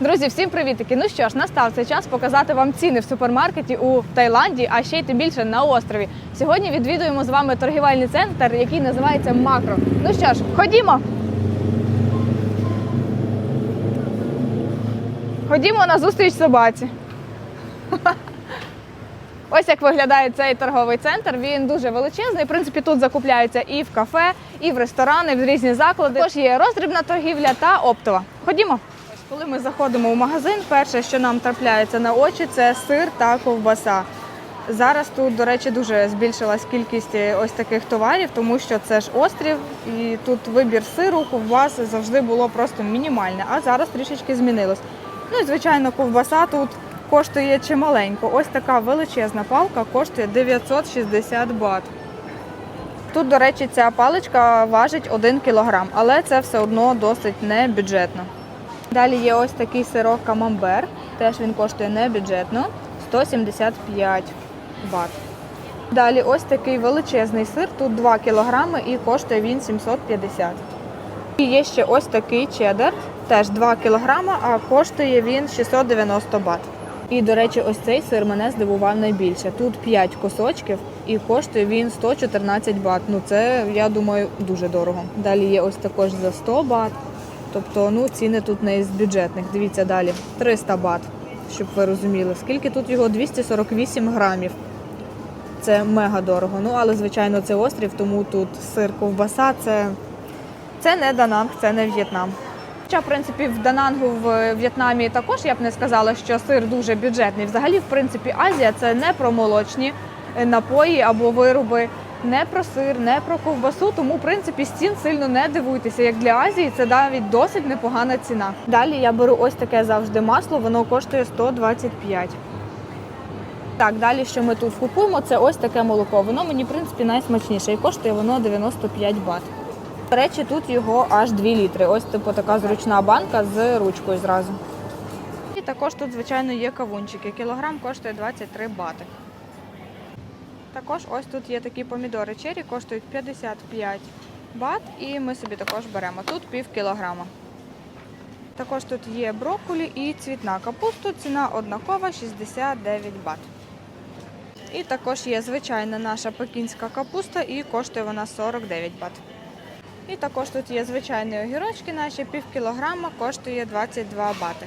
Друзі, всім привітики! Ну що ж, настав цей час показати вам ціни в супермаркеті у Таїланді, а ще й тим більше на острові. Сьогодні відвідуємо з вами торгівельний центр, який називається Макро. Ну що ж, ходімо. Ходімо на зустріч собаці. Ось як виглядає цей торговий центр. Він дуже величезний. В принципі, тут закупляються і в кафе, і в ресторани, і в різні заклади. Також є роздрібна торгівля та оптова. Ходімо. Коли ми заходимо у магазин, перше, що нам трапляється на очі, це сир та ковбаса. Зараз тут, до речі, дуже збільшилась кількість е, ось таких товарів, тому що це ж острів, і тут вибір сиру, ковбас завжди було просто мінімальне, а зараз трішечки змінилось. Ну і звичайно, ковбаса тут коштує чималенько. Ось така величезна палка коштує 960 бат. Тут, до речі, ця паличка важить 1 кілограм, але це все одно досить небюджетно. Далі є ось такий сирок камамбер, теж він коштує небюджетно 175 бат. Далі ось такий величезний сир, тут 2 кілограми і коштує він 750. І є ще ось такий чеддер, теж 2 кілограма, а коштує він 690 бат. І, до речі, ось цей сир мене здивував найбільше. Тут 5 кусочків і коштує він 114 бат. Ну це, я думаю, дуже дорого. Далі є ось також за 100 бат. Тобто, ну, ціни тут не із бюджетних. Дивіться далі. 300 бат, щоб ви розуміли. Скільки тут його? 248 грамів. Це мега дорого. Ну, але, звичайно, це острів, тому тут сир ковбаса це, це не Дананг, це не В'єтнам. Хоча, в принципі, в Данангу в В'єтнамі також я б не сказала, що сир дуже бюджетний. Взагалі, в принципі, Азія це не про молочні напої або вироби, не про сир, не про ковбасу. Тому, в принципі, з цін сильно не дивуйтеся. Як для Азії, це навіть досить непогана ціна. Далі я беру ось таке завжди масло, воно коштує 125. Так, далі, що ми тут купуємо, це ось таке молоко. Воно мені, в принципі, найсмачніше і коштує воно 95 бат. До речі, тут його аж 2 літри. Ось типу така зручна банка з ручкою зразу. І також тут, звичайно, є кавунчики. Кілограм коштує 23 бати. Також ось тут є такі помідори чері, коштують 55 бат, і ми собі також беремо. Тут пів кілограма. Також тут є брокколі і цвітна капусту. Ціна однакова 69 бат. І також є звичайна наша пекінська капуста і коштує вона 49 бат. І також тут є звичайні огірочки наші, пів кілограма коштує 22 бати.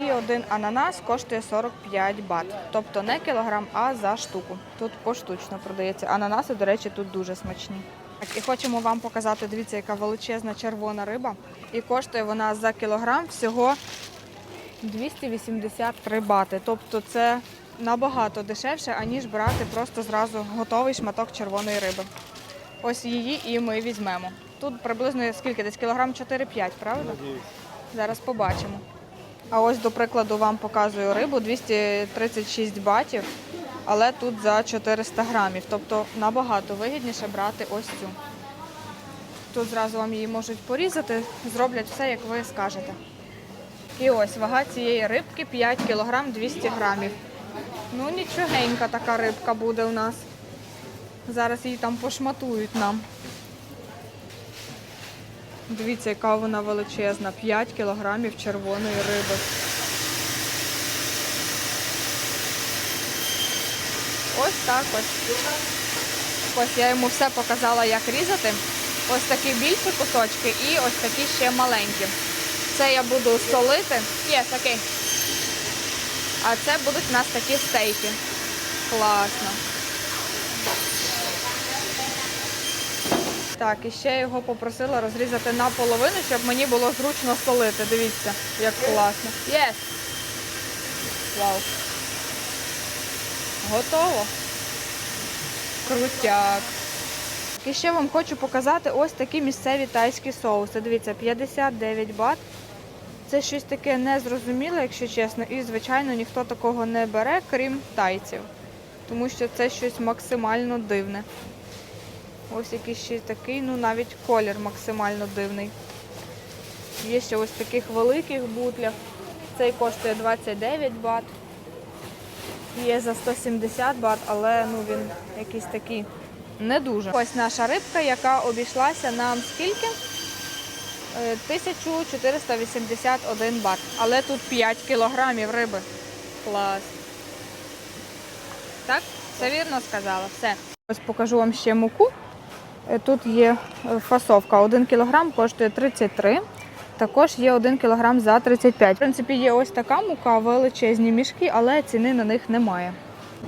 І один ананас коштує 45 бат. Тобто не кілограм, а за штуку. Тут поштучно продається. Ананаси, до речі, тут дуже смачні. Так, і хочемо вам показати, дивіться, яка величезна червона риба. І коштує вона за кілограм всього 283 бати. Тобто це набагато дешевше, аніж брати просто зразу готовий шматок червоної риби. Ось її і ми візьмемо. Тут приблизно скільки? Десь кілограм 4-5, правда? Зараз побачимо. А ось, до прикладу, вам показую рибу 236 батів, але тут за 400 грамів. Тобто набагато вигідніше брати ось цю. Тут зразу вам її можуть порізати, зроблять все, як ви скажете. І ось вага цієї рибки 5 кг 200 грамів. Ну, нічогенька така рибка буде у нас. Зараз її там пошматують нам. Дивіться, яка вона величезна. 5 кілограмів червоної риби. Ось так ось. Ось я йому все показала, як різати. Ось такі більші кусочки і ось такі ще маленькі. Це я буду солити. Є, окей. А це будуть у нас такі стейки. Класно. Так, і ще його попросила розрізати наполовину, щоб мені було зручно солити. Дивіться, як класно. Єс! Вау. Готово. Крутяк. І ще вам хочу показати ось такі місцеві тайські соуси. Дивіться, 59 бат. Це щось таке незрозуміле, якщо чесно. І, звичайно, ніхто такого не бере, крім тайців. Тому що це щось максимально дивне. Ось якийсь ще такий, ну навіть колір максимально дивний. Є ще ось таких великих бутлях. Цей коштує 29 бат. Є за 170 бат, але ну він якийсь такий не дуже. Ось наша рибка, яка обійшлася нам скільки? Е, 1481 бат. Але тут 5 кілограмів риби. Клас. Так, все вірно сказала. Все. Ось покажу вам ще муку. Е, Тут є е, фасовка. 1 кілограм коштує 33. Також є 1 кілограм за 35. В принципі, є ось така мука, величезні мішки, але ціни на них немає.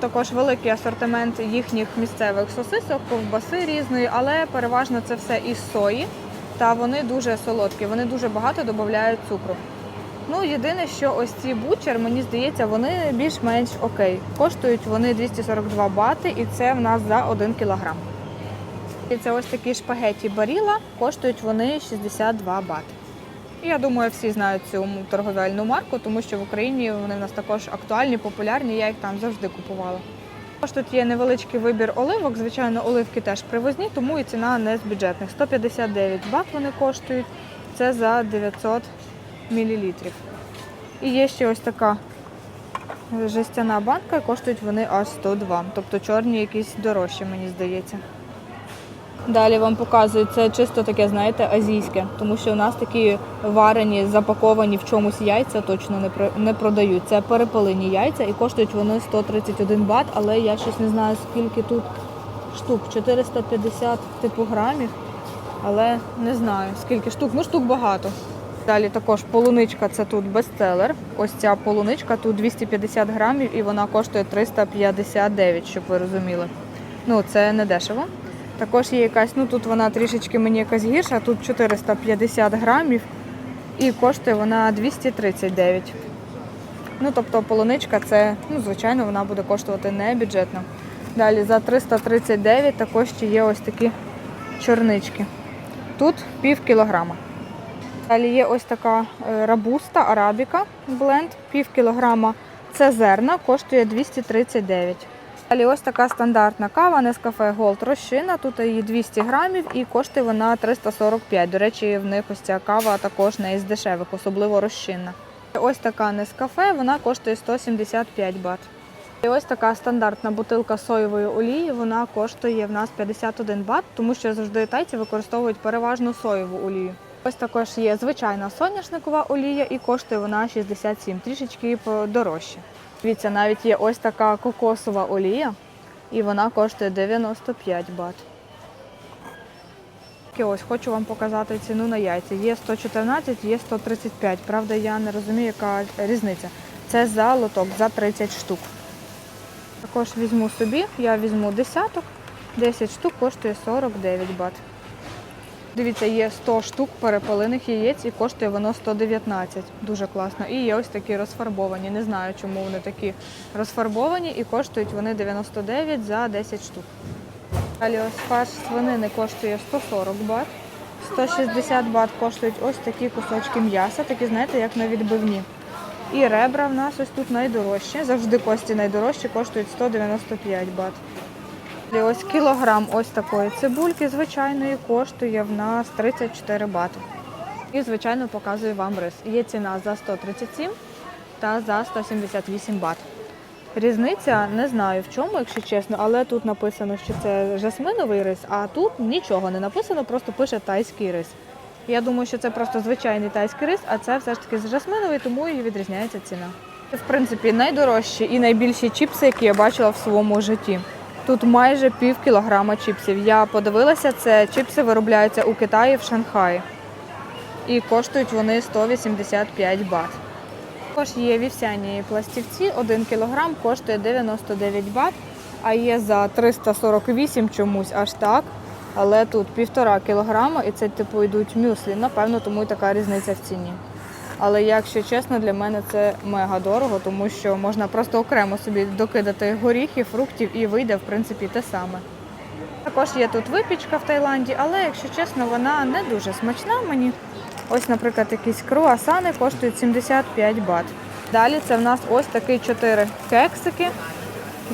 Також великий асортимент їхніх місцевих сосисок, ковбаси різної, але переважно це все із сої. Та вони дуже солодкі, вони дуже багато додають цукру. Ну, єдине, що ось ці бучер, мені здається, вони більш-менш окей. Коштують вони 242 бати, і це в нас за 1 кілограм. І це ось такі шпагеті баріла, коштують вони 62 бати. І я думаю, всі знають цю торговельну марку, тому що в Україні вони в нас також актуальні, популярні, я їх там завжди купувала. Також тут є невеличкий вибір оливок. Звичайно, оливки теж привозні, тому і ціна не з бюджетних. 159 бат вони коштують. Це за 900 мл. І є ще ось така жестяна банка, коштують вони аж 102. Тобто чорні якісь дорожчі, мені здається. Далі вам показую, це чисто таке, знаєте, азійське, тому що у нас такі варені, запаковані в чомусь яйця точно не не продають. Це перепелині яйця і коштують вони 131 бат, але я щось не знаю, скільки тут штук, 450 типу грамів, але не знаю скільки штук, ну штук багато. Далі також полуничка це тут бестселер. Ось ця полуничка тут 250 грамів і вона коштує 359, щоб ви розуміли. Ну, це не дешево. Також є якась, ну тут вона трішечки мені якась гірша, тут 450 грамів і коштує вона 239. Ну, тобто полуничка це, ну, звичайно, вона буде коштувати не бюджетно. Далі за 339 також ще є ось такі чорнички. Тут пів кілограма. Далі є ось така е, рабуста, арабіка бленд, пів кілограма. Це зерна, коштує 239. Далі ось така стандартна кава Nescafe Gold розчина. Тут її 200 грамів і коштує вона 345. До речі, в них ось ця кава також не із дешевих, особливо розчинна. Ось така Nescafe, вона коштує 175 бат. І ось така стандартна бутилка соєвої олії, вона коштує в нас 51 бат, тому що завжди тайці використовують переважно соєву олію. Ось також є звичайна соняшникова олія і коштує вона 67, трішечки дорожче. Дивіться, навіть є ось така кокосова олія, і вона коштує 95 бат. І ось хочу вам показати ціну на яйця. Є 114, є 135. Правда, я не розумію, яка різниця. Це за лоток, за 30 штук. Також візьму собі, я візьму десяток, 10 штук коштує 49 бат. Дивіться, є 100 штук перепелиних яєць і коштує воно 119. Дуже класно. І є ось такі розфарбовані. Не знаю, чому вони такі розфарбовані і коштують вони 99 за 10 штук. Далі ось фарш свинини коштує 140 бат. 160 бат коштують ось такі кусочки м'яса, такі, знаєте, як на відбивні. І ребра в нас ось тут найдорожчі. Завжди кості найдорожчі, коштують 195 бат. Ось кілограм ось такої цибульки звичайної коштує в нас 34 бати. І, звичайно, показую вам рис. Є ціна за 137 та за 178 бат. Різниця не знаю в чому, якщо чесно, але тут написано, що це жасминовий рис, а тут нічого не написано, просто пише тайський рис. Я думаю, що це просто звичайний тайський рис, а це все ж таки жасминовий, тому і відрізняється ціна. Це, в принципі, найдорожчі і найбільші чіпси, які я бачила в своєму житті. Тут майже пів кілограма чіпсів. Я подивилася, це чіпси виробляються у Китаї в Шанхаї. І коштують вони 185 бат. Також є вівсяні пластівці, 1 кілограм коштує 99 бат, а є за 348 чомусь аж так. Але тут півтора кілограма і це типу йдуть мюслі. Напевно, тому і така різниця в ціні. Але якщо чесно, для мене це мега дорого, тому що можна просто окремо собі докидати горіхи, фруктів і вийде в принципі те саме. Також є тут випічка в Таїланді, але якщо чесно, вона не дуже смачна мені. Ось, наприклад, якісь круасани коштують 75 бат. Далі це в нас ось такі 4 кексики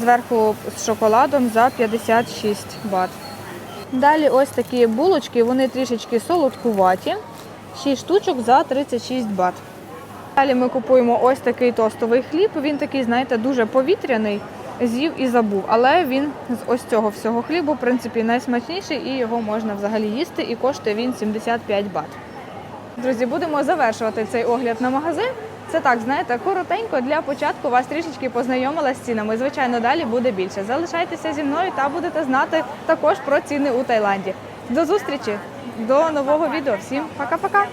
зверху з шоколадом за 56 бат. Далі ось такі булочки, вони трішечки солодкуваті. 6 штучок за 36 бат. Далі ми купуємо ось такий тостовий хліб. Він такий, знаєте, дуже повітряний, з'їв і забув. Але він з ось цього всього хлібу, в принципі, найсмачніший і його можна взагалі їсти. І коштує він 75 бат. Друзі, будемо завершувати цей огляд на магазин. Це так, знаєте, коротенько для початку вас трішечки познайомила з цінами. Звичайно, далі буде більше. Залишайтеся зі мною та будете знати також про ціни у Таїланді. До зустрічі, до нового відео. Всім пока-пока.